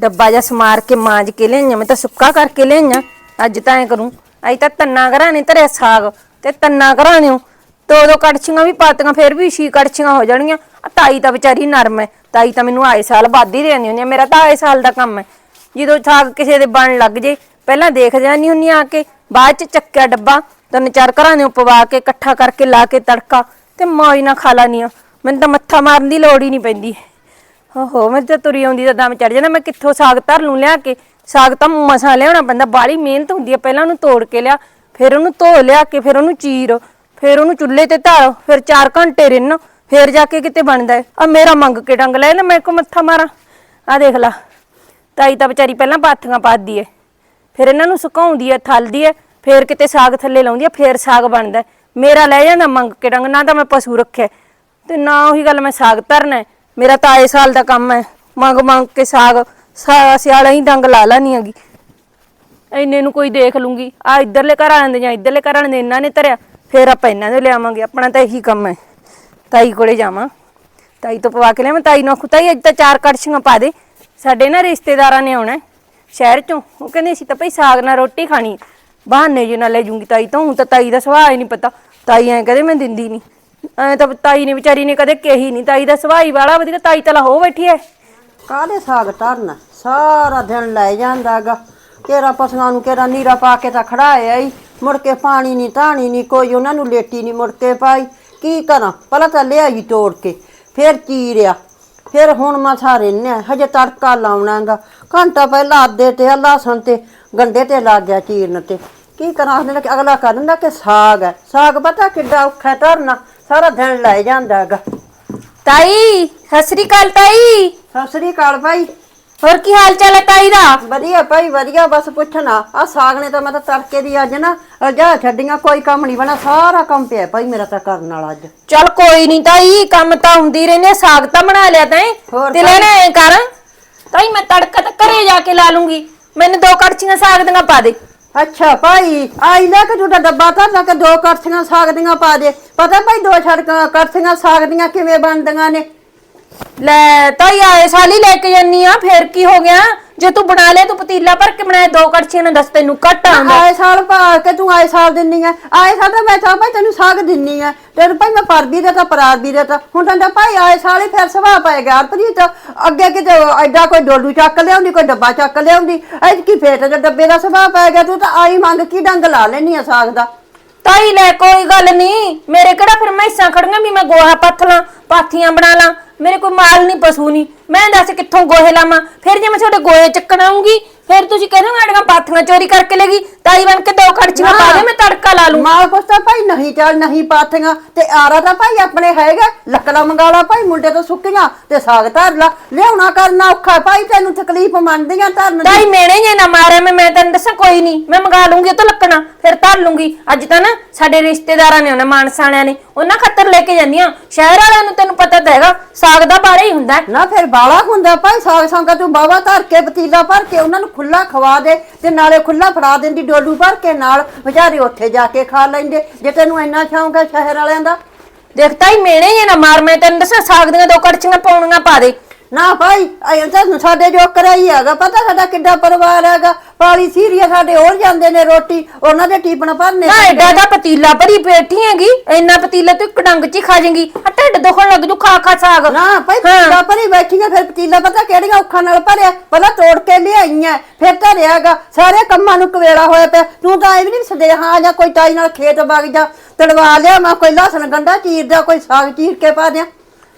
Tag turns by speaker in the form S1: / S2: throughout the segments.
S1: ਡੱਬਾ ਜਿਹਾ ਸਮਾਰ ਕੇ ਮਾਂਜ ਕੇ ਲਿਆਈਆਂ, ਮੈਂ ਤਾਂ ਸੁੱਕਾ ਕਰਕੇ ਲਿਆਈਆਂ। ਅੱਜ ਤਾਂ ਐ ਕਰੂੰ, ਅੱਜ ਤਾਂ ਤੰਨਾ ਘਰਾਂ ਨੇ ਧਰਿਆ ਸਾਗ, ਤੇ ਤੰਨਾ ਘਰਾਂ ਨੇ ਦੋ ਦੋ ਕੜਛੀਆਂ ਵੀ ਪਾਤੀਆਂ, ਫਿਰ ਵੀ ਛੀ ਕੜਛੀਆਂ ਹੋ ਜਾਣਗੀਆਂ। ਆ ਤਾਈ ਤਾਂ ਵਿਚਾਰੀ ਨਰਮ ਹੈ ਤਾਈ ਤਾਂ ਮੈਨੂੰ ਆਏ ਸਾਲ ਵਾਦੀ ਦੇਣੀ ਹੁੰਦੀ ਆ ਮੇਰਾ ਤਾਂ ਆਏ ਸਾਲ ਦਾ ਕੰਮ ਹੈ ਜਦੋਂ ਸਾਗ ਕਿਸੇ ਦੇ ਬਣ ਲੱਗ ਜੇ, ਪਹਿਲਾਂ ਦੇਖ ਜਾਂਦੀ ਹੁੰਨੀ ਆ ਕੇ, ਬਾਅਦ ਚ ਚੱਕਿਆ ਡੱਬਾ, ਤਿੰਨ ਚਾਰ ਘਰਾਂ ਨੇ ਪਵਾ ਕੇ, ਇਕੱਠਾ ਕਰਕੇ ਲਾ ਕੇ ਤੜਕਾ, ਤੇ ਮੌਜ ਨਾਲ ਖਾ ਲਾਨੀ ਆ। ਮੈਨੂੰ ਤਾਂ ਮੱਥਾ ਮਾਰਨ ਦੀ ਲੋੜ ਹੀ ਨਹੀਂ ਪੈਂਦੀ। ਓਹੋ ਮੈਂ ਤਾਂ ਤੁਰੀ ਆਉਂਦੀ ਤਾਂ ਦਮ ਚੜ ਜਾਂਦਾ। ਮੈਂ ਕਿੱਥੋਂ ਸਾਗ ਧਰ ਲੂੰ ਲਿਆ ਕੇ? ਸਾਗ ਤਾਂ ਮਸਾ ਲਿਆਉਣਾ ਪੈਂਦਾ। ਬਾਲੀ ਮਿਹਨਤ ਹੁੰਦੀ ਹੈ ਪਹਿਲਾਂ ਉਹਨੂੰ ਤੋੜ ਕੇ ਲਿਆ, ਫਿਰ ਉਹਨੂੰ ਧੋ ਲਿਆ ਕੇ, ਫਿਰ ਉਹਨੂੰ ਚੀਰ, ਫਿਰ ਉਹਨੂੰ ਚੁੱਲ੍ਹੇ ਤੇ ਧਰ, ਫਿਰ 4 ਘੰਟੇ ਰਿੰਨ, ਫਿਰ ਜਾ ਕੇ ਕਿਤੇ ਬਣਦਾ ਹੈ। ਆ ਮੇਰਾ ਮੰਗ ਕੇ ਡੰਗ ਲੈ ਨਾ ਮੈਂ ਕੋ ਮੱਥਾ ਮਾਰਾਂ। ਆ ਦੇਖ ਲਾ, ਤਾਈ ਤਾਂ ਵਿਚਾਰੀ ਪਹਿਲਾਂ ਪਾਥੀਆਂ ਪਾਦੀ ਏ ਫਿਰ ਇਹਨਾਂ ਨੂੰ ਸੁਕਾਉਂਦੀ ਏ ਥਲਦੀ ਏ ਫਿਰ ਕਿਤੇ ਸਾਗ ਥੱਲੇ ਲਾਉਂਦੀ ਏ ਫਿਰ ਸਾਗ ਬਣਦਾ ਹੈ। ਮੇਰਾ ਲੈ ਜਾਂਦਾ ਮੰਗ ਕੇ ਡੰਗ, ਨਾ ਤਾਂ ਮੈਂ ਪਸ਼ੂ ਰੱਖਿਆ। ਤੇ ਨਾ ਉਹੀ ਗੱਲ ਮੈਂ ਸਾਗ ਧਰਨਾ ਹੈ। ਮੇਰਾ ਤਾਂ ਆਏ ਸਾਲ ਦਾ ਕੰਮ ਹੈ। ਮੰਗ ਮੰਗ ਕੇ ਸਾਗ ਸਾਰਾ ਸਿਆਲਾ ਹੀ ਡੰਗ ਲਾ ਲੈਣੀ ਹੈਗੀ। ਇੰਨੇ ਨੂੰ ਕੋਈ ਦੇਖ ਲੂੰਗੀ। ਆ ਇੱਧਰਲੇ ਘਰ ਆਣ ਦੇ ਜਾਂ ਇੱਧਰਲੇ ਘਰ ਆਣ ਦੇ ਇਹਨਾਂ ਨੇ ਧਰਿਆ। ਫਿਰ ਆਪਾਂ ਇਹਨਾਂ ਦੇ ਲਿਆਵਾਂਗੇ। ਆਪਣਾ ਤਾਂ ਇਹੀ ਕੰਮ ਹੈ। ਤਾਈ ਕੋਲੇ ਜਾਵਾਂ। ਤਾਈ ਤੋਂ ਪਵਾ ਕੇ ਲਿਆਵਾਂ। ਤਾਈ ਨੂੰ ਆਖੂ, ਤਾਈ ਅੱਜ ਤਾਂ ਚਾਰ ਕੜਛੀਆਂ ਪਾ ਦੇ। ਸਾਡੇ ਨਾ ਰਿਸ਼ਤੇਦਾਰਾਂ ਨੇ ਆਉਣਾ ਹੈ ਸ਼ਹਿਰ ਚੋਂ। ਉਹ ਕਹਿੰਦੇ, ਅਸੀਂ ਤਾਂ ਭਈ ਸਾਗ ਨਾਲ ਰੋਟੀ ਖਾਣੀ ਬਹਾਨੇ ਜੇ ਨਾਲ ਲੈ ਜੂੰਗੀ ਤਾਈ ਤੋਂ। ਹੁਣ ਤਾਂ ਤਾਈ ਦਾ ਸੁਭਾਅ ਹੀ ਨਹੀਂ ਪਤਾ। ਤਾਈ ਐਂ ਕਹਦੇ, ਮੈਂ ਦਿੰਦੀ ਨਹੀਂ। ਐ ਤਾਂ ਤਾਈ ਨੇ, ਵਿਚਾਰੀ ਨੇ ਕਦੇ ਕਹੀ ਨਹੀਂ। ਤਾਈ ਦਾ ਸੁਭਾਅ ਵਾਲਾ ਵਧੀਆ, ਤਾਈ ਤਾਂ ਹੋ ਬੈਠੀ ਐ।
S2: ਕਾਹਦੇ ਸਾਗ ਧਰਨਾ? ਸਾਰਾ ਦਿਨ ਲੈ ਜਾਂਦਾਗਾ ਕੇਰਾ ਪਸ਼ੂਆਂ ਨੂੰ ਕੇਰਾ ਨੀਰਾ ਪਾ ਕੇ ਤਾਂ ਖੜਾਇਆ ਹੀ ਮੁੜ ਕੇ ਪਾਣੀ ਨਹੀਂ ਧਾਣੀ ਨਹੀਂ ਕੋਈ ਉਹਨਾਂ ਨੂੰ ਲੇਟੀ ਨਹੀਂ ਮੁੜ ਕੇ ਪਾਈ। ਕੀ ਕਰਾਂ? ਪਹਿਲਾਂ ਤਾਂ ਲਿਆਈ ਤੋੜ ਕੇ, ਫਿਰ ਚੀਰਿਆ। ਫਿਰ ਹੁਣ ਮਸਾ ਰਿੰਨਿਆ ਹਜੇ ਤੜਕਾ ਲਾਉਣਾਗਾ ਘੰਟਾ ਪਹਿਲਾਂ ਆਦੇ ਤੇ ਲਸਣ ਤੇ, ਗੰਡੇ ਤੇ ਲੱਗ ਗਿਆ ਚੀਰਨ ਤੇ। ਕੀ ਕਰਾਂ? ਆਖਦੇ ਕਿ ਅਗਲਾ ਕਰ ਦਿੰਦਾ ਕਿ ਸਾਗ ਹੈ ਸਾਗ ਪਤਾ ਕਿੱਡਾ ਔਖਾ ਧਰਨਾ। ਸਾਰਾ ਦਿਨ ਲੈ ਜਾਂਦਾਗਾ
S1: ਤਾਈ ਸਤਿ ਸ੍ਰੀ ਅਕਾਲ ਤਾਈ।
S2: ਸਤਿ ਸ੍ਰੀ ਅਕਾਲ ਭਾਈ।
S1: ਹੋਰ ਕੀ ਹਾਲ ਚਾਲ ਹੈ ਤਾਈ ਦਾ?
S2: ਵਧੀਆ ਭਾਈ ਵਧੀਆ। ਬਸ ਪੁੱਛਣਾ ਆ ਸਾਗ ਨੇ ਤਾਂ ਮੈਂ ਤਾਂ ਤੜਕੇ ਦੀ ਅੱਜ ਨਾ ਜਾ ਛੱਡੀਆਂ ਕੋਈ ਕੰਮ ਨਹੀਂ ਬਣਾ ਸਾਰਾ ਕੰਮ ਪਿਆ ਭਾਈ ਮੇਰਾ ਤਾਂ ਕਰਨ ਵਾਲਾ ਅੱਜ।
S1: ਚੱਲ ਕੋਈ ਨਹੀਂ ਤਾਈ ਕੰਮ ਤਾਂ ਹੁੰਦੀ ਰਹਿੰਦੇ ਸਾਗ ਤਾਂ ਬਣਾ ਲਿਆ ਤੈਂ।
S2: ਹੋਰ
S1: ਤੇ ਲੈਣਾ ਐ ਕਰ। ਤਾਈ ਮੈਂ ਤੜਕਾ ਤਾਂ ਘਰੇ ਜਾ ਕੇ ਲਾ ਲੂੰਗੀ। ਮੈਨੂੰ ਦੋ ਕੜਛੀਆਂ ਸਾਗ ਦੀਆਂ ਪਾ ਦੇ।
S2: ਅੱਛਾ ਭਾਈ ਆਈ ਲੈ ਕੇ ਤੁਹਾਡਾ ਡੱਬਾ ਧਰ ਲੈ ਕੇ ਦੋ ਕੜਛੀਆਂ ਸਾਗ ਦੀਆਂ ਪਾ ਦੇ। ਪਤਾ ਭਾਈ ਦੋ ਛੜਕਾਂ ਕੜਛੀਆਂ ਸਾਗ ਦੀਆਂ ਕਿਵੇਂ ਬਣਦੀਆਂ ਨੇ?
S1: ਲੈ ਤਾਈ ਆਏ ਸਾਲ ਲੈ ਕੇ ਜਾਨੀ ਆ ਫੇਰ ਕੀ ਹੋ ਗਿਆ? ਜੇ ਤੂੰ ਬਣਾ ਲਿਆ ਤੂੰ ਪਤੀਲਾ ਭਰ ਕੇ ਬਣਾਏ ਦੋ ਕੜਛੀਆਂ ਨੇ ਦੱਸ ਤੈਨੂੰ ਘੱਟ ਆਉਂਦਾ।
S2: ਆਏ ਸਾਲ ਪਾ ਕੇ ਤੂੰ ਆਏ ਸਾਲ ਦਿੰਨੀ ਆ। ਆਏ ਸਾਲ ਤਾਂ ਮੈਂ ਚਾਹ ਭਾਈ ਤੈਨੂੰ ਸਾਗ ਦਿੰਨੀ ਆ। ਤੇਰੇ ਭਾਈ ਮੈਂ ਪਰ ਵੀ ਦੇਤਾ ਪਰਾਰ ਵੀ ਦੇਤਾ ਹੁਣ ਤਾਂ ਭਾਈ ਆਏ ਸਾਲ ਹੀ ਫਿਰ ਸੁਭਾਅ ਪੈ ਗਿਆ। ਪ੍ਰੀਤ ਅੱਗੇ ਕਿਤੇ ਐਡਾ ਕੋਈ ਡੋਲੂ ਚੱਕ ਲਿਆਉਂਦੀ ਕੋਈ ਡੱਬਾ ਚੱਕ ਲਿਆਉਂਦੀ। ਐਡ ਕੀ ਫੇਟ ਦੇ ਡੱਬੇ ਦਾ ਸੁਭਾਅ ਪੈ ਗਿਆ ਤੂੰ ਤਾਂ ਆਈ ਮੰਗ ਕੀ ਡੰਗ ਲਾ ਲੈਣੀ ਆ ਸਾਗ ਦਾ?
S1: ਤਾਈ ਲੈ, ਕੋਈ ਗੱਲ ਨਹੀਂ। ਮੇਰੇ ਕਿਹੜਾ ਫਿਰ ਮੈਸਾਂ ਖੜੀਆਂ ਵੀ ਮੈਂ ਗੋਹਾ ਪੱਥ ਲਾਂ, ਪਾਥੀਆਂ ਬਣਾ ਲਾਂ। ਮੇਰੇ ਕੋਈ ਮਾਲ ਨਹੀਂ, ਪਸ਼ੂ ਨਹੀਂ। ਮੈਂ ਦੱਸ ਕਿੱਥੋਂ ਗੋਹੇ ਲਾਵਾਂ? ਫਿਰ ਜੇ ਮੈਂ ਤੁਹਾਡੇ ਗੋਹੇ ਚੱਕਣ ਆਉਂਗੀ ਫਿਰ ਤੁਸੀਂ ਕਹਿੰਦੇ ਆੜੀਆਂ ਪਾਥੀਆਂ ਚੋਰੀ ਕਰਕੇ ਲੈ ਗਈ ਤਾਈ ਬਣ ਕੇ ਦੋ ਕੜਛੀਆਂ ਪਾ ਦੇ ਮੈਂ ਤੜਕਾ ਲਾ ਲੂੰ
S2: ਮਾਲ ਕੁਛ ਤਾਂ ਭਾਈ ਨਹੀਂ ਚੱਲ ਨਹੀਂ ਪਾਥੀਆਂ। ਤੇ ਆਰਾ ਤਾਂ ਭਾਈ ਆਪਣੇ ਹੈਗਾ ਲੱਕੜਾ ਮੰਗਾ ਲਾ ਭਾਈ ਮੁੰਡੇ ਤੋਂ ਸੁੱਕੀਆਂ ਤੇ ਸਾਗ ਧਰ ਲਾ। ਲਿਆਉਣਾ ਕਰਨਾ ਔਖਾ ਭਾਈ ਤੈਨੂੰ ਤਕਲੀਫ ਮੰਨਦੀਆਂ ਧਰਨ ਦੀ।
S1: ਤਾਈ ਮੇਣੇ ਜੇ ਨਾ ਮਾਰੇ ਮੈਂ ਮੈਂ ਤੈਨੂੰ ਦੱਸਾਂ ਕੋਈ ਨਹੀਂ। ਮੈਂ ਮੰਗਾ ਲੂੰਗੀ ਉਹ ਤੋਂ ਲੱਕਣਾ ਫਿਰ ਧਰ ਲੂੰਗੀ ਅੱਜ ਤਾਂ ਨਾ ਸਾਡੇ ਰਿਸ਼ਤੇਦਾਰਾਂ ਨੇ ਉਹਨਾਂ ਮਾਨਸਾਣਿਆਂ ਨੇ ਉਹਨਾਂ ਖਾਤਰ ਲੈ ਕੇ ਜਾਂਦੀਆਂ। ਸ਼ਹਿਰ ਵਾਲਿਆਂ ਨੂੰ ਤੈਨੂੰ ਪਤਾ ਤਾਂ ਹੈਗਾ ਸਾਗ ਦਾ ਬਾਰੇ ਹੀ ਹੁੰਦਾ ਹੈ।
S2: ਨਾ ਫਿਰ ਬਾਲਾ ਹੁੰਦਾ ਭਾਈ ਸਾਗ ਸੰਗਾ ਤੂੰ ਬਾਵਾ ਧਰ ਕੇ ਪਤੀਲਾ ਭਰ ਕੇ ਉਹਨਾਂ ਨੂੰ ਖੁੱਲਾ ਖਵਾ ਦੇ ਤੇ ਨਾਲੇ ਖੁੱਲਾ ਫੜਾ ਦਿੰਦੀ, ਡੋਲੂ ਭਰ ਕੇ ਨਾਲ ਵਿਚਾਰੇ ਉੱਥੇ ਜਾ ਕੇ ਖਾ ਲੈਂਦੇ। ਜੇ ਤੈਨੂੰ ਇੰਨਾ ਸ਼ੌਂਕ ਹੈ ਸ਼ਹਿਰ ਵਾਲਿਆਂ ਦਾ।
S1: ਦੇਖ ਤਾਈ, ਮੇਣੇ ਜੇ ਨਾ ਮਾਰ, ਮੈਂ ਤੈਨੂੰ ਦੱਸਾਂ, ਸਾਗ ਦੀਆਂ ਦੋ ਕੜਛੀਆਂ ਪਾਉਣੀਆਂ ਪਾ ਦੇ।
S2: ਨਾ ਭਾਈ ਐਂ ਤਾਂ ਸਾਡੇ ਜੋ ਕਰਾਈ ਹੈਗਾ ਪਤਾ ਸਾਡਾ ਕਿੱਡਾ ਪਰਿਵਾਰ ਹੈਗਾ ਪਾਲੀ ਸੀਰੀਆ ਸਾਡੇ ਹੋਰ ਜਾਂਦੇ ਨੇ ਰੋਟੀ ਉਹਨਾਂ ਦੇ ਟੀਪਣ ਭਰਨੇ
S1: ਨਾ ਐਡਾ ਦਾ ਪਤੀਲਾ ਭਰੀ ਬੈਠੀ ਹੈਗੀ ਇੰਨਾ ਪਤੀਲਾ ਤੂੰ ਇੱਕ ਡੰਗ ਚ ਹੀ ਖਾ ਜਾਏਂਗੀ ਆ ਢਿੱਡ ਦੁਖਣ ਲੱਗ ਜੂ ਖਾ ਖਾ ਸਾਗ।
S2: ਨਾ ਭਾਈ। ਪਤੀਲਾ ਭਰੀ ਬੈਠੀਆਂ ਫਿਰ ਪਤੀਲਾ ਪਤਾ ਕਿਹੜੀਆਂ ਔਖਾਂ ਨਾਲ ਭਰਿਆ ਪਹਿਲਾਂ ਤੋੜ ਕੇ ਲਿਆਈਆਂ ਫਿਰ ਧਰਿਆਗਾ ਸਾਰੇ ਕੰਮਾਂ ਨੂੰ ਕਵੇਲਾ ਹੋਇਆ ਪਿਆ ਤੂੰ ਤਾਂ ਐ ਵੀ ਨਹੀਂ ਸਦੇ ਹਾਂ ਜਾਂ ਕੋਈ ਤਾਈ ਨਾਲ ਖੇਤ ਵਗ ਜਾ ਤੜਵਾ ਲਿਆ ਮੈਂ ਕੋਈ ਲਸਣ ਗੰਡਾ ਚੀਰਦਾ ਕੋਈ ਸਾਗ ਚੀਰ ਕੇ ਪਾ ਦਿਆਂ।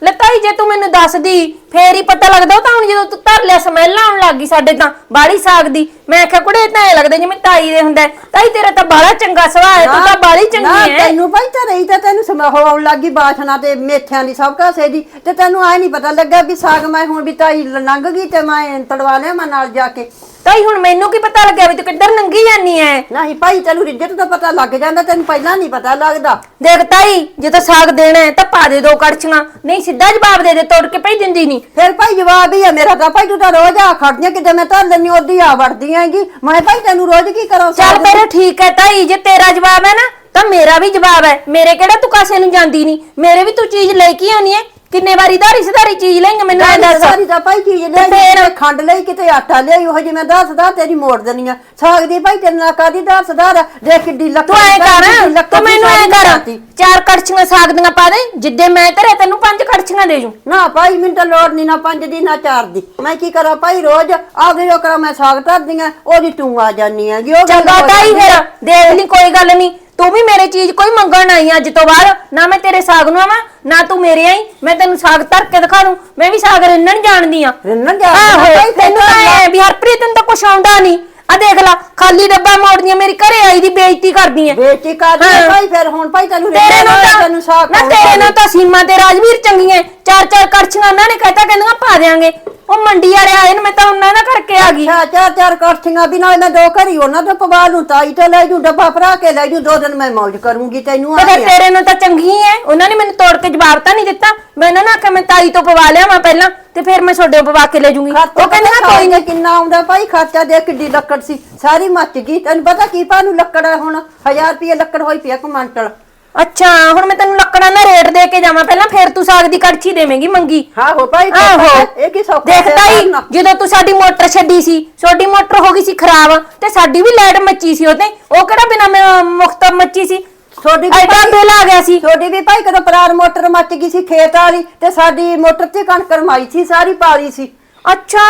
S1: ਲਤਾਈ ਜੇ ਤੂੰ ਮੈਨੂੰ ਦੱਸਦੀ ਫੇਰ ਹੀ ਪਤਾ ਲੱਗਦਾ ਉਹ ਤਾਂ ਹੁਣ ਜਦੋਂ ਤੂੰ ਧਰ ਲਿਆ ਸਮੈਲ ਆਉਣ ਲੱਗ ਗਈ ਸਾਡੇ ਤਾਂ ਬਾੜੀ ਸਾਗ ਦੀ। ਮੈਂ ਆਖਿਆ ਕੁੜੇ ਤਾਂ ਐ ਲੱਗਦਾ ਜਿਵੇਂ ਤਾਈ ਦੇ ਹੁੰਦਾ ਹੈ। ਤਾਈ ਤੇਰਾ ਤਾਂ ਬਾਲਾ ਚੰਗਾ ਸੁਭਾਅ ਹੈ ਤੂੰ ਤਾਂ ਬਾਲੀ
S2: ਨਾ,
S1: ਚੰਗੀ ਹੈ।
S2: ਤੈਨੂੰ ਭਾਈ ਤਾਂ ਰਹੀ ਤਾਂ ਤੈਨੂੰ ਸਮਹ ਆਉਣ ਲੱਗੀ ਬਾਸ਼ਨਾ ਤੇ ਮੇਥਿਆਂ ਦੀ ਸਭ ਕਾਸੇ ਦੀ। ਤੇ ਤੈਨੂੰ ਆਏ ਨਹੀਂ ਪਤਾ ਲੱਗਾ ਵੀ ਸਾਗ ਮੈਂ ਹੁਣ ਵੀ ਤਾਈ ਲੰਘ ਗਈ ਤੇ ਮੈਂ ਤੜਵਾ ਲਿਆ ਮੈਂ ਨਾਲ ਜਾ ਕੇ।
S1: ਤਾਈ ਹੁਣ ਮੈਨੂੰ ਕੀ ਪਤਾ ਲੱਗਿਆ ਵੀ ਤੂੰ ਕਿੱਧਰ ਨੰਗੀ ਜਾਨੀ ਐ?
S2: ਨਹੀਂ ਭਾਈ ਤੈਨੂੰ ਰਿੱਜਤ ਦਾ ਪਤਾ ਲੱਗ ਜਾਂਦਾ ਤੈਨੂੰ ਪਹਿਲਾਂ ਨਹੀਂ ਪਤਾ ਲੱਗਦਾ।
S1: ਦੇਖ ਤਾਈ ਜੇ ਤਾਂ ਸਾਗ ਦੇਣਾ ਹੈ ਤਾਂ ਪਾ ਦੇ ਦੋ ਕੜਛੀਆਂ। ਨਹੀਂ ਸਿੱਧਾ ਜਵਾਬ ਦੇ ਦੇ ਤੋੜ ਕੇ ਭਈ ਦਿੰਦੀ ਨਹੀਂ
S2: ਫਿਰ ਭਾਈ ਜਵਾਬ ਹੀ ਹੈ ਮੇਰਾ ਤਾਂ। ਭਾਈ ਤੂੰ ਤਾਂ ਰੋਜ਼ ਆ ਖੜਦੀਆਂ ਕਿਤੇ ਮੈਂ ਧਰ ਲੈਣੀ ਉਹਦੀ ਆ ਵੜਦੀ ਹੈਗੀ। ਮੈਂ ਭਾਈ ਤੈਨੂੰ ਰੋਜ਼ ਕੀ ਕਰਾਂ
S1: ਚੱਲ
S2: ਸਾਗ
S1: ਫਿਰ ਠੀਕ ਹੈ ਤਾਈ ਜੇ ਤੇਰਾ ਜਵਾਬ ਹੈ ਨਾ ਤਾਂ ਮੇਰਾ ਵੀ ਜਵਾਬ ਹੈ ਮੇਰੇ ਕਿਹੜਾ ਤੂੰ ਕਾਸੇ ਨੂੰ ਜਾਂਦੀ ਨਹੀਂ ਮੇਰੇ ਵੀ ਤੂੰ ਚੀਜ਼ ਲੈ ਕੇ ਆਉਣੀ ਹੈ ਕਿੰਨੇ ਵਾਰੀ ਧਾਰੀ ਸਧਾਰੀ ਚੀਜ਼ ਲਈਆਂ ਮੈਨੂੰ ਐ ਦੱਸ।
S2: ਸਾਰੀ ਤਾਂ ਭਾਈ ਚੀਜ਼ ਲੈ
S1: ਫੇਰ?
S2: ਖੰਡ ਲਈ ਕਿਤੇ ਆਟਾ ਲਿਆਈ ਉਹ ਜਿਵੇਂ ਦੱਸਦਾ ਤੇਰੀ ਮੋੜ ਦੇਣੀ ਆ। ਸਾਗ ਦੀ ਭਾਈ ਤੇਰੇ ਨਾਲ ਕਾਦੀ ਦੱਸਦਾ ਦੇਖ ਕਿੱਡੀ ਲੱਕ
S1: ਤੂੰ ਐ ਕਰ ਤੂੰ ਮੈਨੂੰ ਐ ਕਰ ਚਾਰ ਕੜਛੀਆਂ ਸਾਗ ਦੀਆਂ ਪਾ ਦੇ ਜਿੱਦੇ ਮੈਂ ਧਰੇ ਤੈਨੂੰ ਪੰਜ ਕੜਛੀਆਂ ਦੇ ਜੂ।
S2: ਨਾ ਭਾਈ ਮੈਨੂੰ ਤਾਂ ਲੋੜ ਨਹੀਂ ਨਾ ਪੰਜ ਦੀ ਨਾ ਚਾਰ ਦੀ। ਮੈਂ ਕੀ ਕਰਾਂ ਭਾਈ ਰੋਜ਼ ਆਗੇ ਜੋ ਕਰਾਂ ਮੈਂ ਸਾਗ ਧਰਦੀ ਆ ਉਹਦੀ ਤੂੰ ਆ ਜਾਨੀ ਆ ਉਹ ਗੱਲ
S1: ਚੰਗਾ
S2: ਹੋ
S1: ਤਾਈ
S2: ਆ।
S1: ਫਿਰ ਦੇਖ ਲਈ ਕੋਈ ਗੱਲ ਨਹੀਂ ਤੂੰ ਵੀ ਮੇਰੇ ਚੀਜ਼ ਕੋਈ ਮੰਗਣ ਆਈ ਅੱਜ ਤੋਂ ਬਾਅਦ? ਨਾ ਮੈਂ ਤੇਰੇ ਸਾਗ ਨੂੰ ਆਵਾਂ ਨਾ ਤੂੰ ਮੇਰੇ ਆਈ। ਮੈਂ ਤੈਨੂੰ ਸਾਗ ਧਰ ਕੇ ਦਿਖਾ ਦੂੰ। ਮੈਂ ਵੀ ਸਾਗ ਰਿੰਨਣ ਜਾਣਦੀ ਆ।
S2: ਰਿੰਨਣ ਜਾਣਦੀ ਆ,
S1: ਆਹੋ ਤੈਨੂੰ ਤਾਂ। ਐ ਵੀ ਹਰਪ੍ਰੀਤ ਤੈਨੂੰ ਤਾਂ ਕੁਛ ਆਉਂਦਾ ਨਹੀਂ। ਆ ਦੇਖ ਲੈ ਖਾਲੀ ਡੱਬਾ ਮੋੜਦੀਆਂ ਮੇਰੀ ਘਰੇ ਆਈ ਦੀ ਬੇਇੱਜ਼ਤੀ ਕਰਦੀ
S2: ਬੇਟੀ ਆ
S1: ਹਾਂ।
S2: ਭਾਈ ਫਿਰ ਹੁਣ ਭਾਈ ਤੈਨੂੰ
S1: ਤੇਰੇ ਨਾਲ
S2: ਆ,
S1: ਤਾਂ
S2: ਤੈਨੂੰ ਸਾਗ
S1: ਨਾ ਤੇਰੇ? ਨਾਲ ਤਾਂ ਸੀਮਾ ਤੇ ਰਾਜਵੀਰ ਚੰਗੀਆਂ ਚਾਰ ਚਾਰ ਕੜਛੀਆਂ ਉਹਨਾਂ ਨੇ ਕਹਿਤਾ ਕਹਿੰਦੀਆਂ ਪਾ ਦੇਾਂਗੇ ਉਹ ਮੰਡੀ ਵਾਲੇ ਆਏ ਨੇ ਮੈਂ ਤਾਂ ਉਹਨਾਂ ਨਾਲ ਕਰਕੇ ਆ ਗਈ।
S2: ਅੱਛਾ ਚਾਰ ਚਾਰ ਕਰਥੀਆਂ ਵੀ ਨਾਲ ਮੈਂ ਦੋ ਘਰੀ ਉਹਨਾਂ ਤੋਂ ਪਵਾ ਲੂੰ ਤਾਈ ਤੋਂ ਲੈ ਜੂ ਡੱਬਾ ਭਰਾ ਕੇ ਲੈ ਜੂ ਦੋ ਦਿਨ ਮੈਂ ਮौज ਕਰੂੰਗੀ ਤੈਨੂੰ ਆ
S1: ਫਿਰ ਤੇਰੇ ਨਾਲ ਤਾਂ ਚੰਗੀ ਐ। ਉਹਨਾਂ ਨੇ ਮੈਨੂੰ ਤੋੜ ਕੇ ਜਵਾਬ ਤਾਂ ਨਹੀਂ ਦਿੱਤਾ। ਮੈਂ ਉਹਨਾਂ ਨਾਲ ਆਖਿਆ ਮੈਂ ਤਾਈ ਤੋਂ ਪਵਾ ਲਿਆ ਮੈਂ ਪਹਿਲਾਂ ਤੇ ਫਿਰ ਮੈਂ ਛੋਡੇ ਪਵਾ ਕੇ ਲੈ ਜੂੰਗੀ। ਉਹ ਕਹਿੰਦੇ ਨਾ ਕੋਈ ਨਹੀਂ।
S2: ਕਿੰਨਾ ਆਉਂਦਾ ਭਾਈ ਖਰਚਾ ਦੇ ਕਿੱਡੀ ਲੱਕੜ ਸੀ। ਸਾਰੀ ਮੱਚ ਗਈ। ਤੈਨੂੰ ਪਤਾ ਕੀ ਪਾ ਨੂੰ ਲੱਕੜ ਆ ਹੁਣ? 1000 ਰੁਪਏ ਲੱਕੜ ਹੋਈ ਪਿਆ ਕਮਾਂਟਲ।
S1: ਅੱਛਾ ਹੁਣ ਮੈਂ ਤੈਨੂੰ ਲੱਕੜਾਂ ਦਾ ਰੇਟ ਦੇ ਕੇ ਜਾਵਾਂ। ਪਹਿਲਾਂ ਫਿਰ ਤੂੰ ਸਾਗ ਦੀ ਕੜਛੀ ਦੇਵੇਂਗੀ ਮੰਗੀ।
S2: ਹਾਂ ਹੋ ਭਾਈ
S1: ਆਹੋ।
S2: ਇਹ ਕੀ ਸੌਖਾ
S1: ਦੇਖ
S2: ਹੈ।
S1: ਜਦੋਂ ਤੂੰ ਸਾਡੀ ਮੋਟਰ ਛੱਡੀ ਸੀ ਛੋਟੀ ਮੋਟਰ ਹੋ ਗਈ ਸੀ ਖਰਾਬ ਤੇ ਸਾਡੀ ਵੀ ਲਾਈਟ ਮੱਚੀ ਸੀ ਉਹਤੇ ਉਹ ਕਿਹੜਾ ਬਿਨਾ ਮੁਖਤ ਮੱਚੀ ਸੀ?
S2: ਤੁਹਾਡੀ ਵੀ
S1: ਐਡਾ ਬਿੱਲ ਆ ਗਿਆ ਸੀ।
S2: ਤੁਹਾਡੀ ਵੀ ਭਾਈ ਕਦੋਂ ਪਰਾਰ ਮੋਟਰ ਮੱਚ ਗਈ ਸੀ ਖੇਤ ਵਾਲੀ ਤੇ ਸਾਡੀ ਮੋਟਰ ਤੇ ਕਣਕ ਰਮਾਈ ਸੀ ਸਾਰੀ ਪਾਲੀ ਸੀ।
S1: ਅੱਛਾ।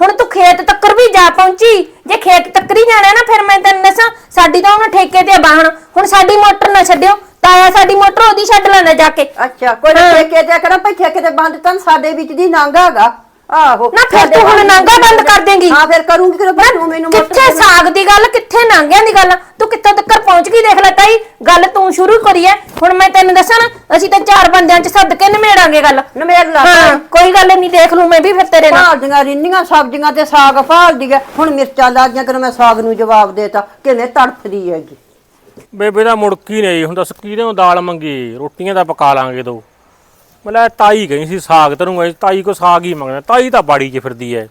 S1: ਹੁਣ ਤੂੰ ਖੇਤ ਤੱਕਰ ਵੀ ਜਾ ਪਹੁੰਚੀ ਜੇ ਖੇਤ ਤੱਕਰ ਹੀ ਜਾਣਾ ਨਾ ਫਿਰ ਮੈਂ ਤੈਨੂੰ ਦੱਸਾਂ ਸਾਡੀ ਤਾਂ ਹੁਣ ਠੇਕੇ ਤੇ ਬਾਹਣ ਹੁਣ ਸਾਡੀ ਮੋਟਰ ਨਾ ਛੱਡਿਓ ਤਾਇਆ ਸਾਡੀ ਮੋਟਰ ਉਹਦੀ ਛੱਡ ਲੈਂਦਾ ਜਾ ਕੇ
S2: ਅੱਛਾ ਕੋਈ। ਠੇਕੇ ਤੇ ਕਰਾਂ ਭਾਈ ਠੇਕੇ ਤੇ ਬੰਦ ਤਾਂ ਸਾਡੇ ਵਿੱਚ ਦੀ ਨਾਂਗਾਗਾ ਆਹੋ।
S1: ਨਾ ਫਿਰ ਤੂੰ ਹੁਣ ਨਾਂਗਾ ਬੰਦ ਕਰ ਦੇਂਗੀ।
S2: ਹਾਂ ਫਿਰ ਕਰੂੰਗੀ ਭਾਈ ਤੂੰ ਮੈਨੂੰ ਮੋਟਰ
S1: ਕਿੱਥੇ ਸਾਗ ਦੀ ਗੱਲ ਕਿੱਥੇ ਨਾਂਗਿਆਂ ਦੀ ਗੱਲ? ਤੂੰ ਕਿੱਥੋਂ ਤੱਕ ਪਹੁੰਚ ਗਈ? ਦੇਖ ਲੈ ਤਾਈ ਗੱਲ ਤੂੰ ਸ਼ੁਰੂ ਕਰੀ ਐ। ਹੁਣ ਮੈਂ ਤੈਨੂੰ ਦੱਸਾਂ ਨਾ ਅਸੀਂ ਤਾਂ ਚਾਰ ਬੰਦਿਆਂ 'ਚ ਸੱਦ ਕੇ ਨਿਮੇੜਾਂਗੇ ਗੱਲ।
S2: ਨਮੇੜ ਲਾ।
S1: ਹਾਂ ਕੋਈ ਗੱਲ ਨਹੀਂ ਦੇਖ ਲੂ ਮੈਂ ਵੀ ਫਿਰ ਤੇਰੇ ਨਾਲ।
S2: ਭਾਲਦੀਆਂ ਰਿੰਨੀਆਂ ਸਬਜ਼ੀਆਂ ਤੇ ਸਾਗ ਭਾਲਦੀ ਹੈ ਹੁਣ ਮਿਰਚਾਂ ਲਾਦੀਆਂ ਕਰ ਮੈਂ ਸਾਗ ਨੂੰ ਜਵਾਬ ਦੇਤਾ ਕਿਵੇਂ ਤੜਫਦੀ ਹੈਗੀ।
S3: ਬੇਬੇ ਦਾ ਮੁੜਕੀ ਨਹੀਂ ਹੁਣ ਦੱਸ ਕਿਹਦੇ ਨੂੰ ਦਾਲ ਮੰਗੀ? ਰੋਟੀਆਂ ਤਾਂ ਪਕਾ ਲਾਂਗੇ ਦੋ। ਮਤਲਬ ਤਾਈ ਗਈ ਸੀ ਸਾਗ ਤਰੂੰਗਾ ਤਾਈ ਕੋ ਸਾਗ ਹੀ ਮੰਗਣਾ। ਤਾਈ ਤਾਂ ਬਾੜੀ 'ਚ ਫਿਰਦੀ ਐ।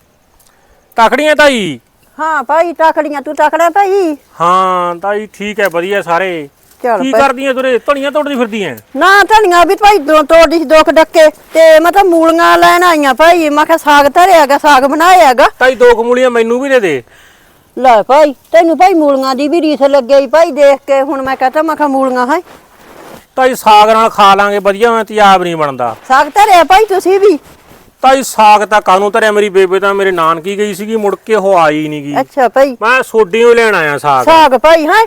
S3: ਤਕੜੀਆਂ ਤਾਈ?
S2: ਹਾਂ ਭਾਈ ਟਾਕੜੀਆਂ ਤੂੰ ਟਾਕੜਾ ਭਾਈ?
S3: ਹਾਂ ਤਾਈ ਠੀਕ ਐ ਵਧੀਆ ਸਾਰੇ।
S2: ਚੱਲ
S3: ਕੀ
S2: ਭਾਈ।
S3: ਕਰਦੀਆਂ ਤੁਰੇ? ਧਣੀਆਂ ਤੋੜਦੀ ਫਿਰਦੀ ਐ?
S2: ਨਾ ਧਨੀਆ ਵੀ ਭਾਈ ਦੋ ਤੋੜੀ ਸੀ ਦੋ ਕੁ ਡੱਕੇ। ਤੇ ਮੈਂ ਤਾਂ ਮੂਲੀਆਂ ਲੈਣ ਆਈਆਂ ਭਾਈ। ਮੈਂ ਕਿਹਾ ਸਾਗ ਧਰਿਆਗਾ ਸਾਗ ਬਣਾਇਆਗਾ
S3: ਤਾਈ ਦੋ ਕਮੂਲੀਆਂ ਮੈਨੂੰ ਵੀ ਦੇ ਦੇ।
S2: ਲੈ ਭਾਈ ਤੈਨੂੰ ਭਾਈ ਮੂਲੀਆਂ ਦੀ ਵੀ ਰੀਸ ਲੱਗਈ ਭਾਈ ਦੇਖ ਕੇ। ਹੁਣ ਮੈਂ ਕਹਤਾ ਮੈਂ ਕਿਹਾ ਮੂਲੀਆਂ ਹੈ।
S3: ਤਾਈ ਸਾਗ ਨਾਲ ਖਾ ਲਾਂਗੇ ਵਧੀਆ ਮੈਂ ਤਿਆਬ ਨਹੀਂ ਬਣਦਾ।
S2: ਸਾਗ ਧਰਿਆ ਭਾਈ ਤੁਸੀਂ ਵੀ?
S3: ਤਾਈ ਸਾਗ ਤਾਂ ਕਾਨੂੰ ਧਰਿਆ? ਮੇਰੀ ਬੇਬੇ ਤਾਂ ਮੇਰੇ ਨਾਨਕੀ ਗਈ ਸੀਗੀ ਮੁੜ ਕੇ ਉਹ ਆਈ ਨਹੀਂ ਗਈ
S2: ਅੱਛਾ ਭਾਈ।
S3: ਮੈਂ ਸੋਡੀ ਨੂੰ ਲੈਣ ਆਇਆ ਸਾਗ।
S2: ਸਾਗ ਭਾਈ ਹੈ?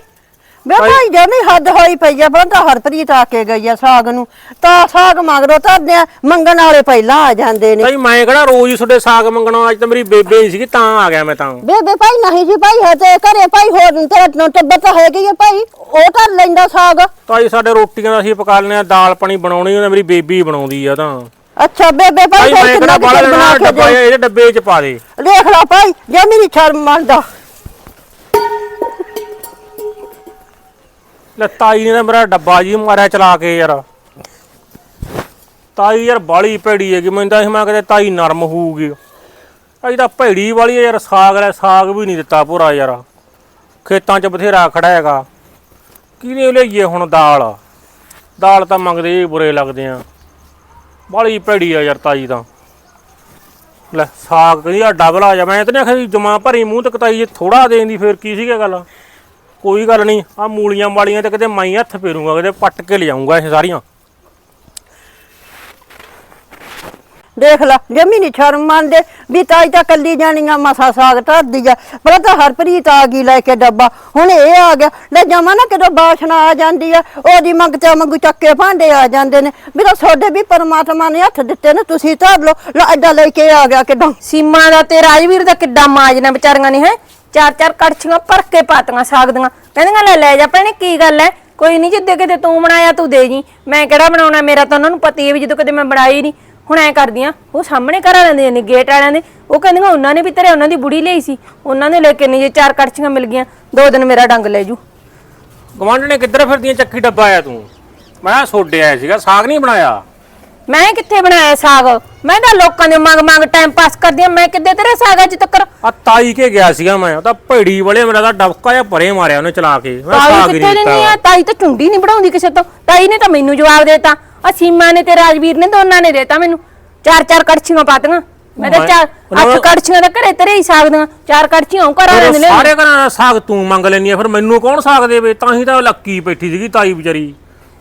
S2: ਬੇ
S3: ਭਾਈ-
S2: ਭਾਈ ਜਮੀ ਹੱਦ ਹੋਈ ਪਈ ਆ ਬੰਦਾ ਹਰਪ੍ਰੀਤ ਆ ਕੇ ਗਈ ਆ ਸਾਗ ਨੂੰ। ਤਾਂ ਸਾਗ ਮਗਰੋਂ ਆ ਮੰਗਣ ਵਾਲੇ ਪਹਿਲਾਂ ਆ ਜਾਂਦੇ ਨੇ।
S3: ਤਾਈ ਮੈਂ ਕਿਹੜਾ ਰੋਜ਼ ਤੁਹਾਡੇ ਸਾਗ ਮੰਗਣਾ ਅੱਜ ਤਾਂ ਮੇਰੀ ਬੇਬੇ ਹੀ ਸੀਗੀ ਤਾਂ ਆ ਗਿਆ ਮੈਂ ਤਾਂ।
S2: ਬੇਬੇ ਭਾਈ ਨਹੀਂ ਜੀ ਭਾਈ ਹੈ ਤੇ ਘਰੇ ਭਾਈ ਹੋਰ ਤੇਰਾ ਟੱਬਰ ਤਾਂ ਹੈਗੀ ਆ ਭਾਈ ਉਹ ਧਰ ਲੈਂਦਾ ਸਾਗ।
S3: ਤਾਈ ਸਾਡੇ ਰੋਟੀਆਂ ਦਾ ਅਸੀਂ ਪਕਾ ਲੈਣੇ ਆ ਦਾਲ ਪਾਣੀ ਬਣਾਉਣੀ ਉਹਨੇ ਮੇਰੀ ਬੇਬੀ ਬਣਾਉਂਦੀ ਆ ਤਾਂ।
S2: ਅੱਛਾ ਬੇਬੇ ਭਾਈ
S3: ਤਾਈ ਮੈਂ ਕਿਹੜਾ
S2: ਕੁ
S3: ਲੈਣਾ
S2: ਬਣਾ ਕੇ
S3: ਡੱਬਾ
S2: ਦੇ।
S3: ਇਹਦੇ ਡੱਬੇ 'ਚ ਪਾ ਦੇ।
S2: ਦੇਖ ਲਾ ਭਾਈ ਜੇ ਮੇਰੀ ਸ਼ਰਮ ਮੰਨਦਾ।
S3: ਲੈ ਤਾਈ ਨੇ ਤਾਂ ਮੇਰਾ ਡੱਬਾ ਜੀ ਮਾਰਿਆ ਚਲਾ ਕੇ ਯਾਰ। ਤਾਈ ਯਾਰ ਬਾਲੀ ਭੈੜੀ ਹੈਗੀ, ਮੈਨੂੰ ਤਾਂ ਸੀ ਮੈਂ ਕਿਤੇ ਤਾਈ ਨਰਮ ਹੋਊਗੀ। ਤਾਈ ਤਾਂ ਭੈੜੀ ਵਾਲੀ ਹੈ ਯਾਰ, ਸਾਗ ਲੈ, ਸਾਗ ਵੀ ਨਹੀਂ ਦਿੱਤਾ ਪੂਰਾ ਯਾਰ। ਖੇਤਾਂ 'ਚ ਬਥੇਰਾ ਖੜਾ ਹੈਗਾ। ਕਿਹਨੇ ਲਈਏ ਹੁਣ ਦਾਲ? ਦਾਲ ਤਾਂ ਮੰਗਦੇ ਹੀ ਬੁਰੇ ਲੱਗਦੇ ਆ। ਬਾਲੀ ਭੈੜੀ ਆ ਯਾਰ ਤਾਈ ਤਾਂ। ਲੈ, ਸਾਗ ਕਹਿੰਦੀ ਆ, ਡਬਲ ਆ ਜਾ। ਮੈਂ ਤਾਂ ਨਹੀਂ ਆਖਿਆ ਜਮਾ ਭਰੀ ਮੂੰਹ ਤੇ ਕਤਾਈ ਜੇ ਥੋੜਾ ਦੇਣ ਦੀ, ਫੇਰ ਕੀ ਸੀਗਾ ਗੱਲ? ਕੋਈ ਗੱਲ ਨਹੀਂ ਆ ਮੂਲੀਆਂ ਵਾਲੀਆਂ ਤੇ ਕਿਤੇ ਮਾਈ ਹੱਥ ਫੇਰੂੰਗਾ ਕਿਤੇ ਪੱਟ ਕੇ ਲਿਆਉਂਗਾ ਇਹ ਸਾਰੀਆਂ।
S2: ਦੇਖ ਲਾ ਜਮੀ ਨਹੀਂ ਸ਼ਰਮ ਮੰਨਦੇ ਵੀ ਤਾਈ ਤਾਂ ਕੱਲੀ ਜਾਣੀਆਂ ਮਸਾ ਸਾਗ ਧਰਦੀ ਆ। ਪਰ ਤਾਂ ਹਰਪ੍ਰੀਤ ਆ ਗਈ ਲੈ ਕੇ ਡੱਬਾ ਹੁਣ ਇਹ ਆ ਗਿਆ। ਲੈ ਜਾਵਾਂ ਨਾ ਕਿਦੋਂ ਬਾਸ਼ਨਾ ਆ ਜਾਂਦੀ ਆ ਉਹਦੀ ਮੰਗਤੇ ਮੰਗੂ ਚੱਕੇ ਭਾਂਡੇ ਆ ਜਾਂਦੇ ਨੇ। ਵੀ ਤਾਂ ਤੁਹਾਡੇ ਵੀ ਪਰਮਾਤਮਾ ਨੇ ਹੱਥ ਦਿੱਤੇ ਨੇ ਤੁਸੀਂ ਧਰ ਲਓ ਲੈ ਐਡਾ ਲੈ ਕੇ ਆ ਗਿਆ ਕਿਦਾਂ?
S1: ਸੀਮਾ ਦਾ ਤੇ ਰਾਜਵੀਰ ਦਾ ਕਿੱਡਾ ਮਾਜਨਾ ਵਿਚਾਰੀਆਂ ਨੇ ਹੈ? ਚਾਰ ਚਾਰ ਕੜਛੀਆਂ ਭਰ ਕੇ ਪਾਤੀਆਂ ਸਾਗ ਦੀਆਂ। ਕਹਿੰਦੀਆਂ, ਲੈ ਲੈ ਜਾ ਭੈਣੇ, ਕੀ ਗੱਲ ਹੈ ਕੋਈ ਨਹੀਂ ਜਿੱਦੇ ਕਿਤੇ ਤੂੰ ਬਣਾਇਆ, ਤੂੰ ਦੇ ਜੀ। ਮੈਂ ਕਿਹੜਾ ਬਣਾਉਣਾ? ਮੇਰਾ ਤਾਂ ਉਹਨਾਂ ਨੂੰ ਪਤਾ ਹੀ ਹੈ ਵੀ ਜਦੋਂ ਕਦੇ ਮੈਂ ਬਣਾਈ ਨਹੀਂ ਹੁਣ ਐ ਕਰਦੀਆਂ, ਉਹ ਸਾਹਮਣੇ ਘਰ ਵਾਲਿਆਂ ਦੇ ਨੇ ਗੇਟ ਵਾਲਿਆਂ ਦੇ। ਉਹ ਕਹਿੰਦੀਆਂ, ਉਹਨਾਂ ਨੇ ਵੀ ਤੇਰੇ, ਉਹਨਾਂ ਦੀ ਬੁੜੀ ਲਈ ਸੀ। ਉਹਨਾਂ ਨੇ ਲੈ ਕੇ ਨਹੀਂ ਜੇ ਚਾਰ ਕੜਛੀਆਂ ਮਿਲ ਗਈਆਂ। ਦੋ ਦਿਨ ਮੇਰਾ ਡੰਗ ਲੈ ਜੂ।
S3: ਗਵਾਂਢ ਕਿੱਧਰ ਫਿਰਦੀਆਂ, ਚੱਕੀ ਡੱਬਾ ਆਇਆ ਤੂੰ? ਮੈਂ ਸੋਡੇ ਆਇਆ ਸੀਗਾ, ਸਾਗ ਨਹੀਂ ਬਣਾਇਆ।
S1: ਮੈਂ ਕਿੱਥੇ ਬਣਾਇਆ ਸਾਗ? ਮੈਂ ਤਾਂ ਲੋਕਾਂ ਦੇ ਮੰਗ ਮੰਗ ਟਾਈਮ ਪਾਸ ਕਰਦੀ ਆ ਮੈਂ ਕਿੱਦੇ ਤੇਰੇ ਸਾਗ ਅੱਜ ਤੱਕ
S3: ਆ ਤਾਈ ਕੇ ਗਿਆ ਸੀਗਾ ਮੈਂ। ਉਹ ਤਾਂ ਭੇੜੀ ਵਾਲੇ ਮੇਰਾ ਤਾਂ ਡਬਕਾ ਜਿਹਾ ਪਰੇ ਮਾਰਿਆ ਉਹਨੇ ਚਲਾ ਕੇ। ਮੈਂ
S1: ਤਾਈ
S3: ਸਾਗ ਹੀ
S1: ਕਿੱਥੇ
S3: ਨਹੀਂ
S1: ਆ?
S3: ਦਿੱਤਾ
S1: ਤਾਈ ਤਾਂ ਚੁੰਡੀ ਨਹੀਂ ਬਣਾਉਂਦੀ ਕਿਸੇ ਤੋਂ। ਤਾਈ ਨੇ ਤਾਂ ਮੈਨੂੰ ਜਵਾਬ ਦੇਤਾ। ਆ ਸੀਮਾ ਨੇ ਤੇ ਰਾਜਵੀਰ ਨੇ ਦੋਨਾਂ ਨੇ ਦੇਤਾ ਮੈਨੂੰ। ਚਾਰ ਚਾਰ ਕੜਛੀਆਂ ਪਾਤੀਆਂ ਮੈਂ ਤਾਂ ਚਾਰ
S3: ਉਹਨਾਂ
S1: ਅੱਠ ਕੜਛੀਆਂ ਦਾ ਘਰੇ ਤੇਰੇ ਹੀ ਸਾਗ ਦੀਆਂ। ਚਾਰ ਕੜਛੀਆਂ ਉਹ ਘਰ
S3: ਫਿਰ
S1: ਨੇ।
S3: ਸਾਰੇ ਘਰਾਂ ਦਾ ਸਾਗ ਤੂੰ ਮੰਗ ਲੈਣੀ ਆ ਫਿਰ ਮੈਨੂੰ ਕੌਣ ਸਾਗ ਦੇਵੇ? ਤਾਂ ਹੀ ਤਾਂ ਲੱਕੀ ਬੈਠੀ ਸੀਗੀ ਤਾਈ ਵਿਚਾਰੀ।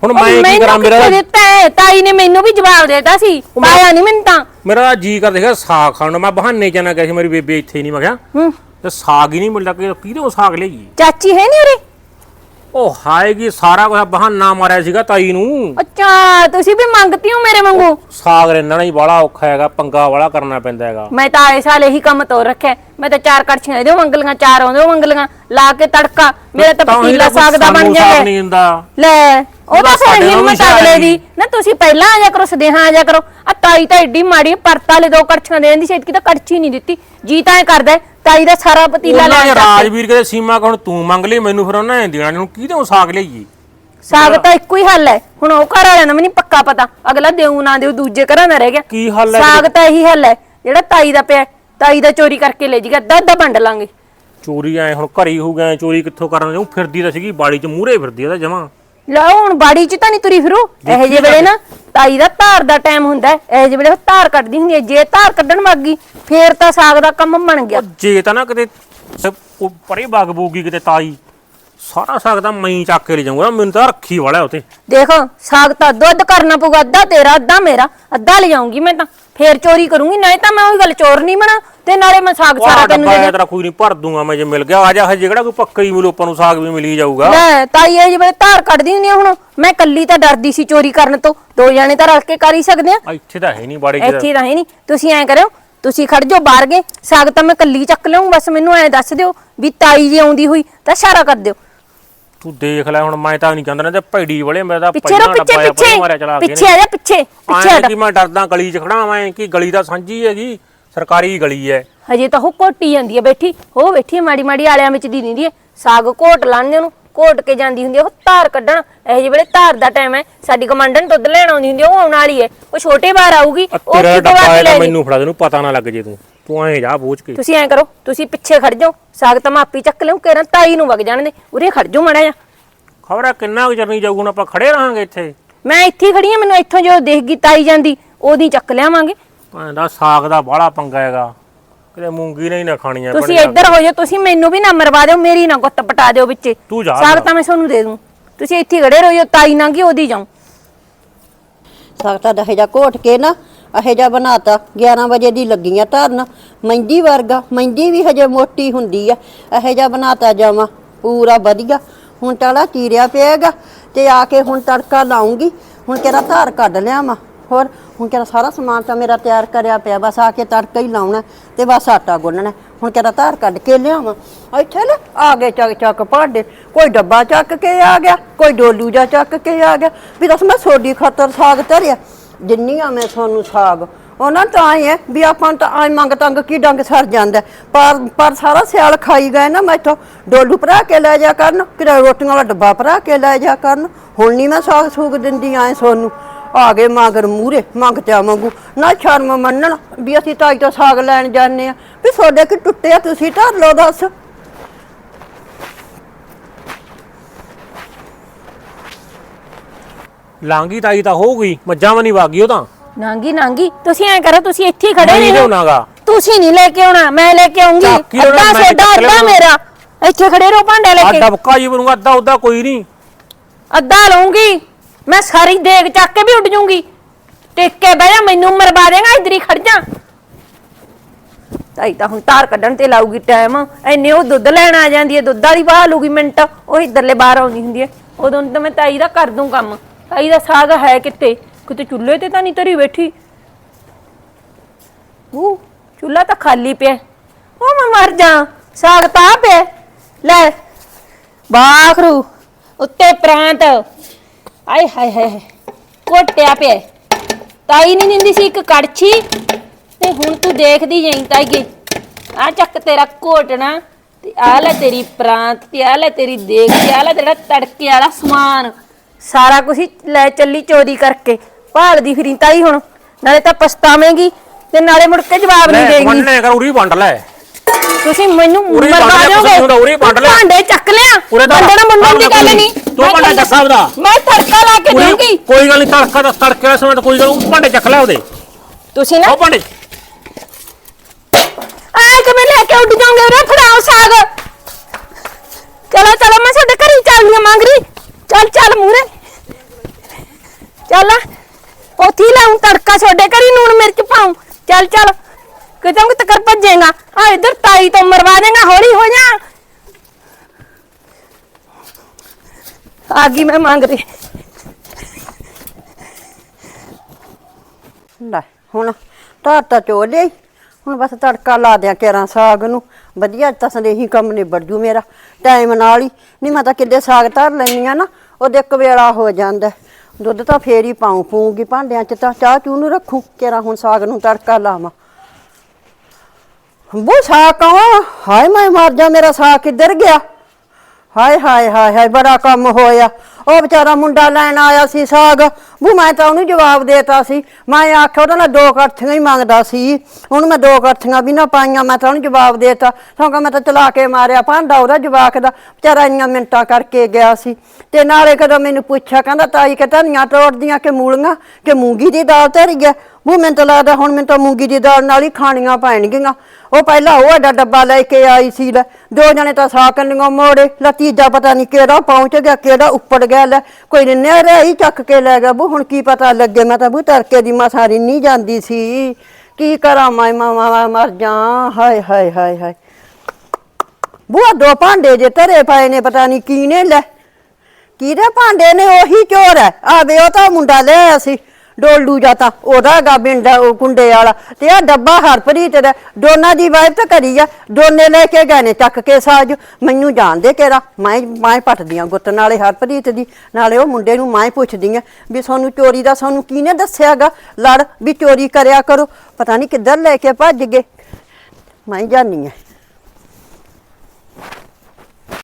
S3: ਹੁਣ ਮੈਂ ਕੀ ਕਰਾਂ? ਮੇਰਾ
S1: ਕਿੱਥੇ ਦਿੱਤਾ ਹੈ? ਤਾਈ ਨੇ ਮੈਨੂੰ ਵੀ ਜਵਾਬ ਦੇਤਾ ਸੀ। ਪਾਇਆ ਨਹੀਂ ਮੈਨੂੰ ਤਾਂ।
S3: ਮੇਰਾ ਜੀ ਕਰ ਦੇਖਿਆ ਸਾਗ ਖਾਣ ਨੂੰ। ਮੈਂ ਬਹਾਨੇ ਨਾ ਗਿਆ ਸੀ ਮੇਰੀ ਬੇਬੇ ਇੱਥੇ ਨਹੀਂ ਮੈਂ ਕਿਹਾ।
S1: ਹੂੰ।
S3: ਤੇ ਸਾਗ ਹੀ ਨਹੀਂ ਮਿਲਦਾ ਕਿ ਕਿਹਦੇ ਸਾਗ ਲਈਏ
S1: ਚਾਚੀ ਹੈ ਨਹੀਂ ਉਰੇ?
S3: ਉਹ ਹਾਏਗੀ ਸਾਰਾ ਕੁਝ ਬਹਾਨਾ ਮਾਰਿਆ ਸੀਗਾ ਤਾਈ ਨੂੰ।
S1: ਅੱਛਾ ਤੁਸੀਂ ਵੀ ਮੰਗਤੀ ਹੋ ਮੇਰੇ ਵਾਂਗੂ?
S3: ਸਾਗ ਰਹਿਣਾ ਹੀ ਬੜਾ ਔਖਾ ਹੈਗਾ ਪੰਗਾ ਵਾਲਾ ਕਰਨਾ ਪੈਂਦਾ ਹੈਗਾ।
S1: ਮੈਂ ਤਾਂ ਆਏ ਸਾਲ ਇਹੀ ਕੰਮ ਤੋਰ ਰੱਖਿਆ। ਮੈਂ ਤਾਂ ਚਾਰ ਕੜਛੀਆਂ ਇਹਦੇ ਮੰਗਲੀਆਂ ਚਾਰ ਉਹਦੇ ਮੰਗਲੀਆਂ। ਲਾ ਕੇ ਤੜਕਾ ਮੇਰਾ ਤਾਂ ਪਤੀਲਾ ਸਾਗ ਦਾ ਬਣ ਜਾਏ।
S3: ਨਹੀਂ ਦਿੰਦਾ।
S1: ਲੈ ਉਹ ਤਾਂ ਫਿਰ ਹਿੰਮਤ ਅਗਲੇ। ਦੀ। ਨਾ ਤੁਸੀਂ ਪਹਿਲਾਂ ਆ ਜਾ ਕਰੋ ਸਦੇਹਾਂ ਆ ਜਾ ਕਰੋ। ਆ ਤਾਈ ਤਾਂ ਏਡੀ ਮਾੜੀ ਪਰਤਾ ਲੈ ਦੋ ਕੜਛੀਆਂ ਦੇਣ ਦੀ ਛੇਤੀ ਤਾਂ ਕੜਛੀ ਨਹੀਂ ਦਿੱਤੀ। ਜੀ ਤਾਂ ਇਹ ਕਰਦਾ ਤਾਈ ਦਾ ਸਾਰਾ ਪਤੀਲਾ ਲੈ ਕੇ।
S3: ਰਾਜਵੀਰ ਕਹਿੰਦੇ ਸੀਮਾ ਕਹਣ ਤੂੰ ਮੰਗ ਲਈ ਮੈਨੂੰ ਫਿਰ ਉਹਨਾਂ ਨੇ ਦੇਣਾ ਨੂੰ ਕਿਹਦੇ ਸਾਗ ਲਈਏ?
S1: ਸਾਗ ਤਾਂ ਇੱਕੋ ਹੀ ਹੱਲ ਹੈ। ਹੁਣ ਉਹ ਘਰ ਵਾਲਿਆਂ ਨੂੰ ਵੀ ਨਹੀਂ ਪੱਕਾ ਪਤਾ। ਅਗਲਾ ਦੇਉ ਨਾ ਦੇਉ ਦੂਜੇ ਘਰਾਂ ਦਾ ਰਹਿ ਗਿਆ।
S3: ਕੀ ਹੱਲ ਹੈ
S1: ਸਾਗ ਤਾਂ ਇਹੀ ਹੱਲ ਹੈ ਜਿਹੜਾ ਤਾਈ ਦਾ ਪਿਆ ਤਾਈ ਦਾ ਚੋਰੀ ਕਰਕੇ ਲੈ ਜੀਗਾ ਅੱਧਾ ਅੱਧਾ ਵੰਡ ਲਾਂਗੇ।
S3: ਚੋਰੀ ਐ ਹੁਣ ਘਰੀ ਹੋ ਗਿਆ ਚੋਰੀ ਕਿੱਥੋਂ ਕਰਨ ਜਾਉ ਫਿਰਦੀ ਤਾਂ ਸੀਗੀ ਬਾੜੀ ਚ ਮੂਹਰੇ ਫਿਰਦੀ ਆ ਤਾਂ ਜਮਾ।
S1: ਲਓ ਹੁਣ ਬਾੜੀ ਚ ਤਾਂ ਨਹੀਂ ਤੁਰੀ ਫਿਰੂ। ਇਹੋ ਜਿਹੇ ਵੇਲੇ ਨਾ ਤਾਈ ਦਾ ਧਾਰ ਦਾ ਟਾਈਮ ਹੁੰਦਾ ਹੈ। ਇਹੋ ਜਿਹੇ ਵੇਲੇ ਉਹ ਧਾਰ ਕੱਢਦੀ ਹੁੰਦੀ ਹੈ। ਜੇ ਧਾਰ ਕੱਢਣ ਲੱਗ ਗਈ ਫੇਰ ਤਾਂ ਸਾਗ ਦਾ ਕੰਮ ਬਣ ਗਿਆ।
S3: ਜੇ ਤਾਂ ਨਾ ਕਿਤੇ ਸ- ਉਹ ਪਰੇ ਬਾਗ ਬੂਗੀ ਕਿਤੇ ਤਾਈ। ਸਾਰਾ ਸਾਗ ਤਾਂ ਮੈਂ ਹੀ ਚੱਕ ਕੇ ਲੈ ਜਾਊਂਗਾ ਮੈਨੂੰ ਤਾਂ ਰੱਖੀ ਵਾਲਾ ਉਤੇ
S1: ਦੇਖੋ ਸਾਗ ਤਾਂ ਦੁੱਧ ਕਰਨਾ ਪਊਗਾ ਅੱਧਾ ਤੇਰਾ ਅੱਧਾ ਮੇਰਾ ਅੱਧਾ ਲੈ ਜਾਊਂਗੀ ਮੈਂ ਤਾਂ। ਫੇਰ ਚੋਰੀ ਕਰੂੰਗੀ ਨਹੀਂ ਤਾਂ ਮੈਂ ਉਹੀ ਗੱਲ ਚੋਰ ਨਹੀਂ ਬਣਾ ਤੇ ਨਾਲੇ ਮੈਂ ਸਾਗ ਸਾਰਾ ਤੈਨੂੰ ਦੇ
S3: ਐ ਤੇਰਾ ਕੋਈ ਨਹੀਂ ਭਰ ਦੂੰਗਾ ਮੈਂ ਜੇ ਮਿਲ ਗਿਆ ਆ ਜਾ ਹਜੇ ਕਿਹੜਾ ਕੋਈ ਪੱਕਾ ਹੀ ਮਿਲੂ ਆਪਾਂ ਨੂੰ ਸਾਗ ਵੀ ਮਿਲੀ ਜਾਊਗਾ।
S1: ਲੈ ਤਾਈ ਇਹ ਜਿਵੇਂ ਧਾਰ ਕੱਢਦੀ ਹੁੰਦੀ ਆ ਹੁਣ ਮੈਂ ਕੱਲੀ ਤਾਂ ਡਰਦੀ ਸੀ ਚੋਰੀ ਕਰਨ ਤੋਂ। ਦੋ ਜਾਣੇ ਤਾਂ ਰਲ ਕੇ ਕਰ ਹੀ ਸਕਦੇ ਆ।
S3: ਆ ਇੱਥੇ ਤਾਂ ਹੈ ਨਹੀਂ ਬਾੜੀ ਚ
S1: ਇੱਥੇ ਤਾਂ ਹੈ ਨਹੀਂ। ਤੁਸੀਂ ਐਂ ਕਰਿਓ ਤੁਸੀਂ ਖੜ ਜਾਓ ਬਾਹਰ ਗਏ ਸਾਗ ਤਾਂ ਮੈਂ ਕੱਲੀ ਚੱਕ ਲਿਆਉਂ ਬਸ ਮੈਨੂੰ ਐਂ ਦੱਸ ਦਿਓ ਵੀ ਤਾਈ ਜੇ ਆਉਂਦੀ ਹੋਈ ਤਾਂ ਇਸ਼ਾਰਾ ਕਰ ਦਿਓ।
S3: ਤੂੰ ਦੇਖ ਲੈ ਹੁਣ ਮੈਂ ਤਾਂ ਨਹੀਂ ਕਹਿੰਦਾ ਨਾ ਤੇ ਭੈੜੀ ਵਾਲੇ ਮੈਂ ਤਾਂ
S1: ਪਿੱਛੇ ਰੋ ਪਿੱਛੇ ਪਿੱਛੇ ਪਿੱਛੇ ਆ ਜਾ ਪਿੱਛੇ ਪਿੱਛੇ ਹਟ।
S3: ਕਿ ਮੈਂ ਡਰਦਾ ਗਲੀ 'ਚ ਖੜਾ ਮੈਂ ਕਿ ਗਲੀ ਤਾਂ ਸਾਂਝੀ ਹੈਗੀ ਸਰਕਾਰੀ ਗਲੀ ਹੈ
S1: ਹਜੇ ਤਾਂ ਉਹ ਘੋਟੀ ਜਾਂਦੀ ਹੈ ਬੈਠੀ ਉਹ ਬੈਠੀ ਹੈ ਮਾੜੀ ਮਾੜੀ ਆਲਿਆਂ ਵਿੱਚ ਦੀ ਦਿੰਦੀ ਹੈ ਸਾਗ ਘੋਟ ਲਾਂਦੇ ਉਹਨੂੰ ਘੋਟ ਕੇ ਜਾਂਦੀ ਹੁੰਦੀ ਹੈ ਉਹ ਧਾਰ ਕੱਢਣ ਇਹ ਜਿਹੇ ਵੇਲੇ ਧਾਰ ਦਾ ਟਾਈਮ ਹੈ ਸਾਡੀ ਕਮਾਂਡਨ ਦੁੱਧ ਲੈਣ ਆਉਂਦੀ ਹੁੰਦੀ ਉਹ ਆਉਣ ਵਾਲੀ ਹੈ ਉਹ ਛੋਟੇ ਬਾਰ ਆਊਗੀ ਉਹ ਕਿਤੋਂ ਲੈ ਜਾਊ।
S3: ਮੈਨੂੰ ਫੜਾ ਦੇ ਨੂੰ ਪਤਾ ਨਾ ਲੱਗ ਜੇ ਤੂੰ। ਤੂੰ ਐਂ ਜਾ ਬੋਝ ਕੇ।
S1: ਤੁਸੀਂ ਐਂ ਕਰੋ ਤੁਸੀਂ ਪਿੱਛੇ ਖੜ ਜਾਓ ਸਾਗ ਤਾਂ ਮਾਪੀ ਚੱਕ ਲਿਓ ਕੇਰਾਂ ਤਾਈ ਨੂੰ ਵਗ ਜਾਣ ਦੇ ਉਰੇ ਖੜ ਜਾਓ ਮਾੜਾ ਜਿਹਾ।
S3: ਖਬਰ ਆ ਕਿੰਨਾ ਕੁ ਚਿਰ ਨਹੀਂ ਜਾਊਗਾ ਹੁਣ ਆਪਾਂ ਖੜੇ ਰਹਾਂਗੇ ਇੱਥੇ।
S1: ਮੈਂ ਇੱਥੇ ਹੀ ਖੜੀ ਆ ਮੈਨੂੰ ਇੱਥੋਂ ਜੋ ਦੇਖ ਗਈ ਤਾਈ ਜਾਂਦੀ ਉਹਦੀ ਚੱਕ ਲਿਆਵਾਂਗੇ।
S3: ਭਾਂ ਦਾ ਸਾਗ ਦਾ ਬਾਹਲਾ ਪੰਗਾ ਹੈਗਾ। ਕਿਤੇ ਮੂੰਗੀ ਨਹੀਂ ਨਾ ਖਾਣੀਆਂ
S1: ਤੁਸੀਂ
S3: ਬੜੀਆਂ।
S1: ਇੱਧਰ ਹੋ ਜਾਓ ਤੁਸੀਂ ਮੈਨੂੰ ਵੀ ਨਾ ਮਰਵਾ ਦਿਓ ਮੇਰੀ ਨਾ ਗੁੱਤ ਪਟਾ ਦਿਓ ਵਿੱਚੇ।
S3: ਤੂੰ ਜਾ
S1: ਸਾਗ ਤਾਂ ਮੈਂ ਤੁਹਾਨੂੰ ਦੇ ਦੂੰ। ਤੁਸੀਂ ਇੱਥੇ ਹੀ ਖੜੇ ਰਹੋ ਜੋ ਤਾਈ ਨਾਂਗੀ ਉਹਦੀ ਜਾਉਂ
S2: ਸਖਤਾ ਦਹੇ ਜਾ ਘੋਟ ਕੇ ਨਾ ਅਹੇ ਜਾ ਬਣਾਤਾ 11 ਵਜੇ ਦੀ ਲੱਗੀਆਂ ਧਰਨ। ਮਹਿੰਦੀ ਵਰਗਾ, ਮਹਿੰਦੀ ਵੀ ਹਜੇ ਮੋਟੀ ਹੁੰਦੀ ਆ। ਅਹੇ ਜਾ ਬਣਾਤਾ ਜਾਵਾਂ, ਪੂਰਾ ਵਧੀਆ। ਹੁਣ ਟਾਲਾ ਚੀਰਿਆ ਪਿਆਗਾ, ਤੇ ਆ ਕੇ ਹੁਣ ਤੜਕਾ ਲਾਉਂਗੀ। ਹੁਣ ਕਿਹੜਾ ਧਾਰ ਕੱਢ ਲਿਆਵਾਂ। ਹੋਰ, ਹੁਣ ਕਿਹੜਾ ਸਾਰਾ ਸਮਾਨ ਤਾਂ ਮੇਰਾ ਤਿਆਰ ਕਰਿਆ ਪਿਆ। ਬਸ ਆ ਕੇ ਤੜਕਾ ਹੀ ਲਾਉਣਾ, ਤੇ ਬਸ ਆਟਾ ਗੁੰਨਣਾ। ਹੁਣ ਕਿਹੜਾ ਧਾਰ ਕੱਢ ਕੇ ਲਿਆਵਾਂ। ਇੱਥੇ ਨਾ, ਆ ਗਏ ਚੱਕ ਚੱਕ ਭਾਂਡੇ। ਕੋਈ ਡੱਬਾ ਚੱਕ ਕੇ ਆ ਗਿਆ, ਕੋਈ ਡੋਲੂ ਜਾ ਚੱਕ ਕੇ ਆ ਗਿਆ। ਵੀ ਦੱਸ ਮੈਂ ਸੋਡੀ ਖਾਤਰ ਸਾਗ ਧਰਿਆ। ਜਿੰਨੀ ਆ ਮੈਂ ਤੁਹਾਨੂੰ ਸਾਗ, ਉਹਨਾਂ ਤਾਂ ਆਏ ਹੈ ਵੀ ਆਪਾਂ ਤਾਂ ਆਏ ਮੰਗ ਤੰਗ ਕੀ ਡੰਗ ਸਰ ਜਾਂਦਾ। ਪਰ ਪਰ ਸਾਰਾ ਸਿਆਲ ਖਾਈ ਗਏ ਨਾ ਮੈਥੋਂ ਡੋਲੂ ਭਰਾ ਕੇ ਲੈ ਜਾ ਕਰਨ ਕਿਰਾ ਰੋਟੀਆਂ ਵਾਲਾ ਡੱਬਾ ਭਰਾ ਕੇ ਲੈ ਜਾ ਕਰਨ। ਹੁਣ ਨਹੀਂ ਮੈਂ ਸਾਗ ਸੂਗ ਦਿੰਦੀ ਆਏ ਸੋਨੂੰ। ਆ ਗਏ ਮਾਗਰ ਮੂਰੇ ਮੰਗਤਿਆ ਮੰਗੂ। ਨਾ ਸ਼ਰਮ ਮੰਨਣ ਵੀ ਅਸੀਂ ਤਾਈ ਤੋਂ ਸਾਗ ਲੈਣ ਜਾਂਦੇ ਆ। ਵੀ ਤੁਹਾਡੇ ਕਿ ਟੁੱਟਿਆ ਤੁਸੀਂ ਧਰ ਲਓ ਦੱਸ।
S3: ਲਾਂਗੀ ਤਾਈ ਤਾਂ ਹੋ ਗਈ ਮੱਝਾਂ ਵੀ ਨਹੀਂ ਵਾਗੀ ਉਹ ਤਾਂ।
S1: ਨਾਂਗੀ ਨਾਂਗੀ ਤੁਸੀਂ ਐਂ ਕਰੋ ਤੁਸੀਂ ਇੱਥੇ ਹੀ ਖੜੇ
S3: ਨਹੀਂ
S1: ਰਹੋ।
S3: ਲਿਆਉਣਾਗਾ।
S1: ਤੁਸੀਂ ਨਹੀਂ ਲੈ ਕੇ ਆਉਣਾ ਮੈਂ ਲੈ ਕੇ ਆਉਂਗੀ।
S3: ਚੱਕ ਹੀ ਲਿਆਉਣਾ,
S1: ਅੱਧਾ
S3: ਮੈਂ
S1: ਸੋਡਾ
S3: ਚੱਕ
S1: ਅੱਧਾ
S3: ਲਿਆਉਣਾ।
S1: ਮੇਰਾ। ਇੱਥੇ ਖੜੇ ਰਹੋ ਭਾਂਡਾ ਲੈ ਕੇ।
S3: ਡਬਕਾ ਜੀ ਬਣੂਗਾ ਅੱਧਾ ਉਦਾਂ ਕੋਈ ਨਹੀਂ।
S1: ਅੱਧਾ ਲਊਂਗੀ। ਮੈਂ ਸਾਰੀ ਦੇਗ ਚੱਕ ਕੇ ਵੀ ਉੱਡ ਜਾਊਂਗੀ ਟਿਕ ਕੇ ਬਹਿ ਜਾ ਮੈਨੂੰ ਮਰਵਾ ਦੇਗਾ ਇਧਰ ਹੀ ਖੜ ਜਾ। ਤਾਈ ਤਾਂ ਹੁਣ ਤਾਰ ਕੱਢਣ ਤੇ ਲਾਊਗੀ ਟਾਈਮ। ਐਨੇ ਉਹ ਦੁੱਧ ਲੈਣ ਆ ਜਾਂਦੀ ਹੈ ਦੁੱਧ ਵਾਲੀ ਬਾਹ ਲੂਗੀ ਮਿੰਟ। ਉਹ ਇਧਰਲੇ ਬਾਹਰ ਆਉਂਦੀ ਹੁੰਦੀ ਹੈ। ਉਦੋਂ ਤਾਂ ਮੈਂ ਤਾਈ ਦਾ ਕਰ ਦੂੰ ਕੰਮ। ਤਾਈ ਦਾ ਸਾਗ ਹੈ ਕਿੱਥੇ? ਕਿਤੇ ਚੁੱਲ੍ਹੇ ਤੇ ਤਾਂ ਨਹੀਂ ਧਰੀ ਬੈਠੀ। ਉਹ ਚੁੱਲ੍ਹਾ ਤਾਂ ਖਾਲੀ ਪਿਆ। ਉਹ ਮੈਂ ਮਰ ਜਾ, ਸਾਗ ਤਾਂ ਆ ਪਿਆ ਲੈ, ਬਾਖਰੂ, ਉੱਤੇ ਪ੍ਰਾਂਤ। ਆਏ ਹਾਏ ਹਾਏ ਹਾਏ। ਘੋਟਿਆ ਪਿਆ। ਤਾਈ ਨਹੀਂ ਦਿੰਦੀ ਸੀ ਇੱਕ ਕੜਛੀ, ਤੇ ਹੁਣ ਤੂੰ ਦੇਖਦੀ ਜਾਈਂ ਤਾਈਏ। ਆ ਚੱਕ ਤੇਰਾ ਘੋਟਣਾ, ਤੇ ਆ ਲੈ ਤੇਰੀ ਪ੍ਰਾਂਤ, ਤੇ ਆ ਲੈ ਤੇਰੀ ਦੇਖ, ਤੇ ਆ ਲੈ ਤੇਰਾ ਤੜਕੇ ਵਾਲਾ ਸਮਾਨ। ਸਾਰਾ ਕੁਝ ਲੈ ਚੱਲੀ ਚੋਰੀ ਕਰਕੇ। ਭਾਲਦੀ ਫਿਰੀ ਤਾਈ ਹੁਣ ਨਾਲੇ ਤਾਂ ਪਛਤਾਵੇਂਗੀ ਤੇ ਨਾਲੇ ਮੁੜ ਕੇ ਜਵਾਬ ਨਹੀਂ
S3: ਲੈ
S1: ਦੇਗੀ।
S3: ਵੰਡਨੇ ਕਰ ਉਰੀ ਵੰਡ ਲੈ।
S1: ਤੁਸੀਂ ਮੈਨੂੰ
S3: ਉਰੇ ਵੰਡ
S1: ਮਰਵਾ ਦਿਓਗੇ?
S3: ਤੁਸੀਂ ਉਹਦਾ ਉਰੇ ਵੰਡ ਲਿਆ।
S1: ਭਾਂਡੇ ਚੱਕ ਲਿਆ।
S3: ਉਰੇ
S1: ਵੰਡਣਾ ਮੁੰਡਣ ਦੀ ਗੱਲ ਨਹੀਂ।
S3: ਤੂੰ ਭਾਂਡਾ ਚੱਕ ਸਕਦਾ।
S1: ਮੈਂ ਤੜਕਾ ਲਾ ਕੇ
S3: ਉਰੀ ਕੋਈ ਗੱਲ ਨਹੀਂ ਤੜਕਾ ਦਾ ਤੜਕੇ ਦਾ ਸਮੇਂ ਕੋਈ ਗੱਲ ਨੀ, ਭਾਂਡੇ ਚੱਕ ਲੈ ਉਹਦੇ
S1: ਤੁਸੀਂ ਨਾ
S3: ਉਹ ਭਾਂਡੇ।
S1: ਆ ਕਿਵੇਂ ਲੈ ਕੇ ਉੱਡ ਜਾਓਗੇ ਉਰੇ? ਫੜਾਓ ਸਾਗ। ਚਲੋ ਚਲੋ ਮੈਂ ਤੁਹਾਡੇ ਘਰੀ ਚੱਲਦੀ ਆ ਮੰਗਰੀ। ਚੱਲ ਚੱਲ ਮੂਰੇ ਚੱਲ ਉਥੀ ਲਾਉਂ ਤੜਕਾ ਤੁਹਾਡੇ ਘਰੀ ਨੂਣ ਮਿਰਚ ਪਾਉਂ। ਚੱਲ ਚੱਲ। ਕਿਤੋਂ ਤੱਕ ਭੱਜੇਗਾ। ਆ ਇਧਰ ਤਾਈ ਤੋਂ ਮਰਵਾ ਦੇਗਾ, ਹੌਲੀ ਹੋ ਜਾ। ਆ ਗਈ ਮੈਂ ਮੰਗ ਰਹੀ।
S2: ਲੈ, ਹੁਣ ਧਰ ਤਾਂ ਚੋ ਲਈ ਹੁਣ ਬਸ ਤੜਕਾ ਲਾ ਦਿਆਂ ਕੇਰਾਂ ਸਾਗ ਨੂੰ। ਵਧੀਆ ਤਾਂ ਸੰਦੇਹੀ ਕੰਮ ਨਿਬੜ ਜੂ ਮੇਰਾ। ਟਾਈਮ ਨਾਲ ਹੀ। ਨਹੀਂ ਮੈਂ ਤਾਂ ਕਿੱਦੇ ਸਾਗ ਧਰ ਲੈਣੀ ਆ ਨਾ, ਉਹਦੇ ਇੱਕ ਵੇਲਾ ਹੋ ਜਾਂਦਾ। ਦੁੱਧ ਤਾਂ ਫੇਰ ਹੀ ਪਾਉਂ ਪੂੰਗੀ, ਭਾਂਡਿਆਂ 'ਚ ਤਾਂ ਚਾਹ ਚੂ ਨੂੰ ਰੱਖੂ, ਕੇਰਾਂ ਹੁਣ ਸਾਗ ਨੂੰ ਤੜਕਾ ਲਾਵਾਂ। ਬੋ ਸਾਗ ਕਹਾਂ ਹਾਏ, ਮੈਂ ਮਰ ਜਾ, ਮੇਰਾ ਸਾਗ ਕਿੱਧਰ ਗਿਆ? ਹਾਏ ਹਾਏ ਹਾਏ ਹਾਏ, ਬੜਾ ਕੰਮ ਹੋਇਆ। ਉਹ ਵਿਚਾਰਾ ਮੁੰਡਾ ਲੈਣ ਆਇਆ ਸੀ ਸਾਗ। ਬੂ, ਮੈਂ ਤਾਂ ਉਹਨੂੰ ਜਵਾਬ ਦੇਤਾ ਸੀ। ਮੈਂ ਆਖਿਆ ਉਹਦਾ ਨਾਲ ਦੋ ਕੜਥੀਆਂ ਹੀ ਮੰਗਦਾ ਸੀ। ਹੁਣ ਮੈਂ ਦੋ ਕੜਥੀਆਂ ਵੀ ਨਾ ਪਾਈਆਂ, ਮੈਂ ਤਾਂ ਉਹਨੂੰ ਜਵਾਬ ਦੇਤਾ। ਕਿਉਂਕਿ ਮੈਂ ਤਾਂ ਚਲਾ ਕੇ ਮਾਰਿਆ ਭਾਂਡਾ ਉਹਦਾ ਜਵਾਕ ਦਾ। ਵਿਚਾਰਾ ਇੰਨੀਆਂ ਮਿੰਟਾਂ ਕਰਕੇ ਗਿਆ ਸੀ। ਤੇ ਨਾਲੇ ਕਦੋਂ ਮੈਨੂੰ ਪੁੱਛਿਆ, ਕਹਿੰਦਾ ਤਾਈ ਕਿ ਧਨੀਆਂ ਤੋੜਦੀਆਂ ਕਿ ਮੂਲੀਆਂ, ਕਿ ਮੂੰਗੀ ਦੀ ਦਾਲ ਧਰੀ ਹੈ ਉਹ ਮੈਨੂੰ ਤਾਂ ਲੱਗਦਾ ਹੁਣ ਮੈਨੂੰ ਤਾਂ ਮੂੰਗੀ ਦੀ ਦਾਲ ਨਾਲ ਹੀ ਖਾਣੀਆਂ ਪੈਣਗੀਆਂ। ਉਹ ਪਹਿਲਾਂ ਉਹ ਐਡਾ ਡੱਬਾ ਲੈ ਕੇ ਆਈ ਸੀ ਲੈ। ਦੋ ਜਣੇ ਤਾਂ ਸਾਕ ਨਿਓ ਮੋੜੇ। ਲੈ ਤੀਜਾ ਪਤਾ ਨਹੀਂ ਕਿਹੜਾ ਪਹੁੰਚ ਗਿਆ, ਕਿਹੜਾ ਉੱਪੜ ਗਿਆ ਲੈ। ਕੋਈ ਨਿੰਨੇ ਹੀ ਚੱਕ ਕੇ ਲੈ ਗਿਆ ਬੂ, ਹੁਣ ਕੀ ਪਤਾ ਲੱਗੇ। ਮੈਂ ਤਾਂ ਬੂ ਤੜਕੇ ਦੀ ਮਸਾਰੀ ਨਹੀਂ ਜਾਂਦੀ ਸੀ। ਕੀ ਕਰਾਂ ਮੈਂ, ਮਾਂ ਮਰ ਜਾ ਹਾਏ ਹਾਏ ਹਾਏ ਹਾਏ। ਬੂਆ ਦੋ ਭਾਂਡੇ ਜੇ ਧਰੇ ਪਏ ਨੇ, ਪਤਾ ਨਹੀਂ ਕੀ ਨੇ ਲੈ। ਕਿਹਦੇ ਭਾਂਡੇ ਨੇ? ਉਹੀ ਚੋਰ ਹੈ ਆਵੇ ਉਹ ਤਾਂ ਮੁੰਡਾ ਲੈ ਆਇਆ ਸੀ। ਡੋਲੂ ਜਾਂ ਤਾਂ ਉਹਦਾ ਹੈਗਾ ਬਿੰਡਾ ਉਹ ਕੁੰਡੇ ਵਾਲਾ। ਤੇ ਆ ਡੱਬਾ ਹਰਪ੍ਰੀਤ ਦਾ, ਦੋਨਾਂ ਦੀ ਵਾਈਫ ਤਾਂ ਕਰੀ ਆ, ਦੋਨੇ ਲੈ ਕੇ ਗਏ ਨੇ ਚੱਕ ਕੇ ਸਾਜ। ਮੈਨੂੰ ਜਾਣਦੇ ਕਿਹੜਾ? ਮੈਂ ਮੈਂ ਪੱਟਦੀਆਂ ਗੁੱਤ, ਨਾਲੇ ਹਰਪ੍ਰੀਤ ਦੀ, ਨਾਲੇ ਉਹ ਮੁੰਡੇ ਨੂੰ ਮੈਂ ਪੁੱਛਦੀ ਆ ਵੀ ਸਾਨੂੰ ਚੋਰੀ ਦਾ ਸਾਨੂੰ ਕਿਹਨੇ ਦੱਸਿਆਗਾ? ਲੜ ਵੀ ਚੋਰੀ ਕਰਿਆ ਕਰੋ। ਪਤਾ ਨਹੀਂ ਕਿੱਧਰ ਲੈ ਕੇ ਭੱਜ ਗਏ। ਮੈਂ ਜਾਣੀ ਆ।